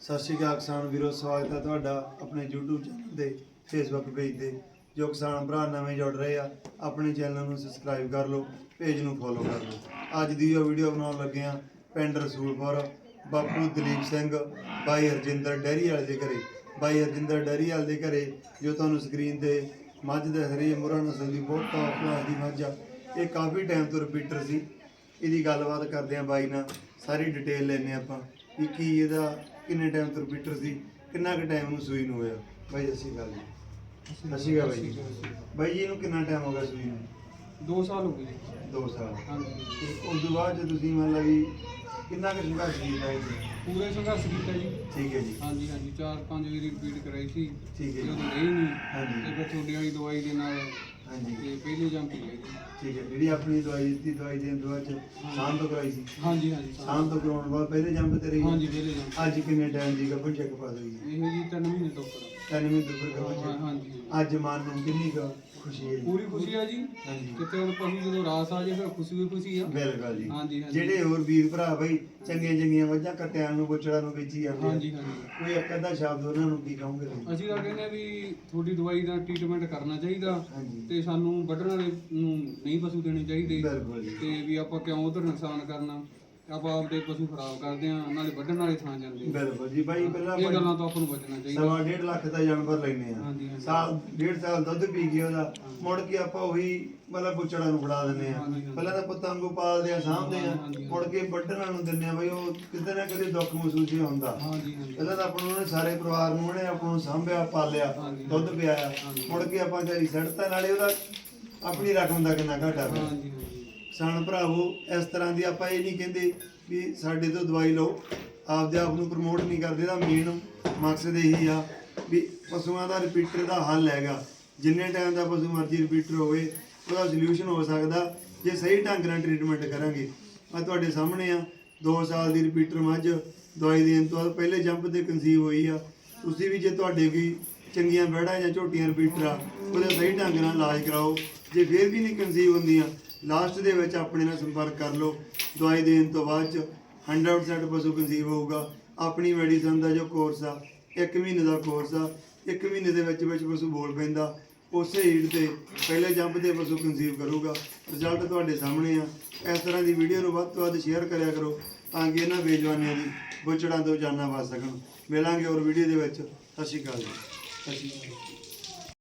ਸਤਿ ਸ਼੍ਰੀ ਅਕਾਲ ਕਿਸਾਨ ਵੀਰੋ, ਸਵਾਗਤ ਹੈ ਤੁਹਾਡਾ ਆਪਣੇ YouTube ਚੈਨਲ ਤੇ, Facebook ਪੇਜ ਤੇ। ਜੋ ਕਿਸਾਨ ਭਰਾ ਨਵੇਂ ਜੁੜ ਰਹੇ ਆ, ਆਪਣੇ ਚੈਨਲ ਨੂੰ ਸਬਸਕ੍ਰਾਈਬ ਕਰ ਲਓ ਪੇਜ ਨੂੰ ਫੋਲੋ ਕਰ ਲਓ। ਅੱਜ ਦੀ ਇਹ ਵੀਡੀਓ ਬਣਾਉਣ ਲੱਗੇ ਆ ਪਿੰਡ ਰਸੂਲਪੁਰ, ਬਾਪੂ ਦਲੀਪ ਸਿੰਘ, ਬਾਈ ਹਰਜਿੰਦਰ ਡੈਰੀ ਵਾਲੇ ਦੇ ਘਰੇ। ਬਾਈ ਹਰਜਿੰਦਰ ਡੈਰੀ ਵਾਲੇ ਦੇ ਘਰੇ, ਜੋ ਤੁਹਾਨੂੰ ਸਕਰੀਨ ਤੇ ਮੱਝ ਦੇ ਹਰੀ ਮੁਰਾਂ ਨਸਲ ਦੀ ਬਹੁਤ ਟੌਪ ਕਲਾਸ ਦੀ ਮੱਝ ਆ। ਇਹ ਕਾਫੀ ਟਾਈਮ ਤੋਂ ਰਿਪੀਟਰ ਸੀ। ਇਹਦੀ ਗੱਲਬਾਤ ਕਰਦੇ ਆ ਬਾਈ ਨਾਲ, ਸਾਰੀ ਡਿਟੇਲ ਲੈਣੇ ਆਪਾਂ। ਵੀ ਕੀ ਇਹਦਾ ਕਿੰਨੇ ਟਾਈਮ ਤੋਂ ਰਿਪੀਟਰ ਸੀ ਕਿੰਨਾ ਕੁ ਟਾਈਮ ਨੂੰ ਸੂਈ ਨੂੰ ਹੋਇਆ? ਬਾਈ ਸਤਿ ਸ਼੍ਰੀ ਅਕਾਲ ਜੀ। ਸਤਿ ਸ਼੍ਰੀ ਅਕਾਲ ਬਾਈ ਜੀ। ਬਾਈ ਜੀ ਇਹਨੂੰ ਕਿੰਨਾ ਟਾਈਮ ਹੋ ਗਿਆ ਸੂਈ ਨੂੰ? 2 ਸਾਲ ਹੋ ਗਏ। ਜੀ 2 ਸਾਲ। ਹਾਂਜੀ। ਤੇ ਉਸ ਤੋਂ ਬਾਅਦ ਜੇ ਤੁਸੀਂ ਮੰਨ ਲਾ ਵੀ ਕਿੰਨਾ ਕੁ ਸੰਘਰਸ਼ ਕੀਤਾ 'ਚ? ਪੂਰੇ ਸੰਘਰਸ਼ ਕੀਤਾ ਜੀ। ਠੀਕ ਹੈ ਜੀ। ਹਾਂਜੀ ਹਾਂਜੀ ਚਾਰ ਪੰਜ ਵਾਰੀ ਰਿਪੀਟ ਕਰਾਈ ਸੀ। ਠੀਕ ਹੈ ਜਦੋਂ ਜੀ ਨਹੀਂ ਨਹੀਂ ਹਾਂਜੀ। ਤੇ ਫਿਰ ਤੁਹਾਡੀ ਵਾਲੀ ਦਵਾਈ ਦੇ ਨਾਲ ਹਾਂਜੀ। ਤੇ ਪਹਿਲੀ ਜੰਪ ਹੀ ਹੈ ਜੀ ਠੀਕ ਹੈ ਜਿਹੜੀ ਆਪਣੀ ਦਵਾਈ ਦਿੱਤੀ ਦਵਾਈ ਦੇਣ ਤੋਂ ਬਾਅਦ 'ਚ ਸ਼ਾਮ ਤੋਂ ਕਰਾਈ ਸੀ। ਹਾਂਜੀ ਹਾਂਜੀ ਸ਼ਾਮ ਤੋਂ ਕਰਾਉਣ ਬਾਅਦ ਪਹਿਲੇ ਜੰਪ ਤੇ ਰਹੀ ਹਾਂਜੀ ਪਹਿਲੇ ਜੰਪ ਅੱਜ ਕਿੰਨੇ ਟਾਈਮ ਦੀ ਗੱਭਣ ਚੈੱਕ ਪਾ ਹੈ? ਇਹ ਜੀ 3 ਮਹੀਨੇ ਤੋਂ ਉੱਪਰ ਤਿੰਨ ਮਹੀਨੇ ਤੋਂ ਉੱਪਰ। Check। ਹਾਂਜੀ। ਅੱਜ ਮਨ ਨੂੰ ਕਿੰਨੀ ਕੁ ਖੁਸ਼ੀ ਹੈ? ਪੂਰੀ ਖੁਸ਼ੀ ਆ ਜੀ। ਹਾਂਜੀ। ਕਿਤੇ ਉਹ ਪਸ਼ੂ ਜਦੋਂ ਰਾਸ ਆ ਜੇ ਫਿਰ ਖੁਸ਼ੀ ਵੀ ਖੁਸ਼ੀ ਆ। ਬਿਲਕੁਲ ਜੀ। ਹਾਂਜੀ ਜਿਹੜੇ ਹੋਰ ਵੀਰ ਭਰਾ ਬਈ ਚੰਗੀਆਂ ਚੰਗੀਆਂ ਮੱਝਾਂ ਕੱਟਿਆਂ ਨੂੰ ਬੁੱਚੜਾਂ ਨੂੰ ਵੇਚੀ ਜਾਂਦੇ ਆ। ਹਾਂਜੀ ਹਾਂਜੀ। ਕੋਈ ਇੱਕ ਅੱਧਾ ਸ਼ਬਦ ਉਹਨਾਂ ਨੂੰ ਕੀ ਕਹੋਗੇ ਤੁਸੀਂ? ਅਸੀਂ ਤਾਂ ਕਹਿੰਦੇ ਆ ਵੀ ਤੁਹਾਡੀ ਦਵਾਈ ਦਾ ਟ੍ਰੀਟਮੈਂਟ ਕਰਨਾ ਚਾਹੀਦਾ ਤੇ ਸਾਨੂੰ ਵੱਢਣ ਵਾਲੇ ਨੂੰ ਨਹੀਂ ਪਸ਼ੂ ਦੇਣੇ ਚਾਹੀਦੇ। ਬਿਲਕੁਲ ਜੀ। ਤੇ ਵੀ ਆਪਾਂ ਕਿਉਂ ਉਧਰ ਨੁਕਸਾਨ ਕਰਨਾ? ਆਪਾਂ ਆਪਦੇ ਪਸ਼ੂ ਖਰਾਬ ਕਰਦੇ ਆ ਨਾਲੇ ਵੱਢਣ ਵਾਲੇ ਥਾਂ ਜਾਂਦੇ ਆ। ਬਿਲਕੁਲ ਜੀ ਬਾਈ ਪਹਿਲਾਂ ਇਹ ਆਪਾਂ ਗੱਲਾਂ ਤੋਂ ਆਪਾਂ ਨੂੰ ਬਚਣਾ ਚਾਹੀਦਾ ਸਵਾ ਡੇਢ ਲੱਖ ਦਾ ਜਾਨਵਰ ਲੈਨੇ ਆ ਹਾਂਜੀ। ਸਾਲ ਡੇਢ ਸਾਲ ਦੁੱਧ ਪੀ ਗਿਆ ਉਹਦਾ ਮੁੜ ਕੇ ਆਪਾਂ ਉਹੀ ਮਤਲਬ ਬੁੱਚੜਾਂ ਨੂੰ ਫੜਾ ਦਿੰਨੇ ਆ ਹਾਂਜੀ, ਹਾਂਜੀ। ਪਹਿਲਾਂ ਤਾਂ ਪੁੱਤਾਂ ਨੂੰ ਪਾਲਦੇ ਆ ਸਾਂਭਦੇ ਆ ਹਾਂਜੀ, ਮੁੜ ਕੇ ਵੱਢਣਾਂ ਨੂੰ ਦਿੰਨੇ ਆ ਬਈ ਉਹ ਕਿਤੇ ਨਾ ਕਿਤੇ ਦੁੱਖ ਮਹਿਸੂਸ ਹੀ ਹੁੰਦਾ ਹਾਂਜੀ ਹਾਂਜੀ ਪਹਿਲਾਂ ਤਾਂ ਆਪਾਂ ਨੂੰ ਉਹਨੇ ਸਾਰੇ ਪਰਿਵਾਰ ਨੂੰ ਉਹਨੇ ਆਪਾਂ ਨੂੰ ਸਾਂਭਿਆ ਪਾਲਿਆ ਹਾਂਜੀ। ਦੁੱਧ ਪਿਆਇਆ। ਮੁੜ ਕੇ ਆਪਾਂ ਜਾਰੀ ਸੜਤਾ ਨਾਲੇ ਉਹਦਾ ਆਪਣੀ ਰਕਮ ਦਾ ਕਿੰਨਾ ਘਾਟਾ ਪਿਆ ਹਾਂਜੀ ਹਾਂਜੀ ਕਿਸਾਨ ਭਰਾਵੋ, ਇਸ ਤਰ੍ਹਾਂ ਦੀ ਆਪਾਂ ਇਹ ਨਹੀਂ ਕਹਿੰਦੇ ਵੀ ਸਾਡੇ ਤੋਂ ਦਵਾਈ ਲਓ। ਆਪਦੇ ਆਪ ਨੂੰ ਪ੍ਰਮੋਟ ਨਹੀਂ ਕਰਦੇ ਦਾ ਮੇਨ ਮਕਸਦ ਇਹੀ ਆ ਵੀ ਪਸ਼ੂਆਂ ਦਾ ਰਿਪੀਟਰ ਦਾ ਹੱਲ ਹੈਗਾ। ਜਿੰਨੇ ਟਾਈਮ ਦਾ ਪਸ਼ੂ ਮਰਜ਼ੀ ਰਿਪੀਟਰ ਹੋਵੇ, ਉਹਦਾ ਸੋਲੂਸ਼ਨ ਹੋ ਸਕਦਾ, ਜੇ ਸਹੀ ਢੰਗ ਨਾਲ ਟ੍ਰੀਟਮੈਂਟ ਕਰਾਂਗੇ। ਆ ਤੁਹਾਡੇ ਸਾਹਮਣੇ ਆ 2 ਸਾਲ ਦੀ ਰਿਪੀਟਰ ਮੱਝ ਦਵਾਈ ਦੇਣ ਤੋਂ ਬਾਅਦ ਪਹਿਲੇ ਜੰਪ ਤੇ ਕਨਸੀਵ ਹੋਈ ਆ। ਤੁਸੀਂ ਵੀ ਜੇ ਤੁਹਾਡੇ ਕੋਈ ਚੰਗੀਆਂ ਬੈੜਾਂ ਜਾਂ ਝੋਟੀਆਂ ਰਿਪੀਟਰ ਆ, ਉਹਦਾ ਸਹੀ ਢੰਗ ਨਾਲ ਇਲਾਜ ਕਰਾਓ। ਜੇ ਫਿਰ ਵੀ ਨਹੀਂ ਕਨਸੀਵ ਹੁੰਦੀਆਂ ਲਾਸਟ ਦੇ ਵਿੱਚ ਆਪਣੇ ਨਾਲ ਸੰਪਰਕ ਕਰ ਲਓ। ਦਵਾਈ ਦੇਣ ਤੋਂ ਬਾਅਦ ਚ 100% ਪਸ਼ੂ ਕਨਸੀਵ ਹੋਊਗਾ। ਆਪਣੀ ਮੈਡੀਸਨ ਦਾ ਜੋ ਕੋਰਸ ਆ 1 ਮਹੀਨੇ ਦਾ ਕੋਰਸ ਆ 1 ਮਹੀਨੇ ਦੇ ਵਿੱਚ ਵਿੱਚ ਪਸ਼ੂ ਬੋਲ ਪੈਂਦਾ। ਉਸੇ ਹੀਟ ਤੇ ਪਹਿਲੇ ਜੰਪ ਤੇ ਪਸ਼ੂ ਕਨਸੀਵ ਕਰੂਗਾ। ਰਿਜ਼ਲਟ ਤੁਹਾਡੇ ਸਾਹਮਣੇ ਆ। ਇਸ ਤਰ੍ਹਾਂ ਦੀ ਵੀਡੀਓ ਨੂੰ ਵੱਧ ਤੋਂ ਵੱਧ ਸ਼ੇਅਰ ਕਰਿਆ ਕਰੋ ਤਾਂ ਕਿ ਇਹਨਾਂ ਬੇਜਵਾਨੀਆਂ ਦੀ ਬੁੱਚੜਾਂ ਤੋਂ ਜਾਨਾਂ ਬਚ ਸਕਣ। ਮਿਲਾਂਗੇ ਹੋਰ ਵੀਡੀਓ ਦੇ ਵਿੱਚ। ਸਤਿ ਸ਼੍ਰੀ ਅਕਾਲ ਜੀ। ਸਤਿ ਸ਼੍ਰੀ ਅਕਾਲ।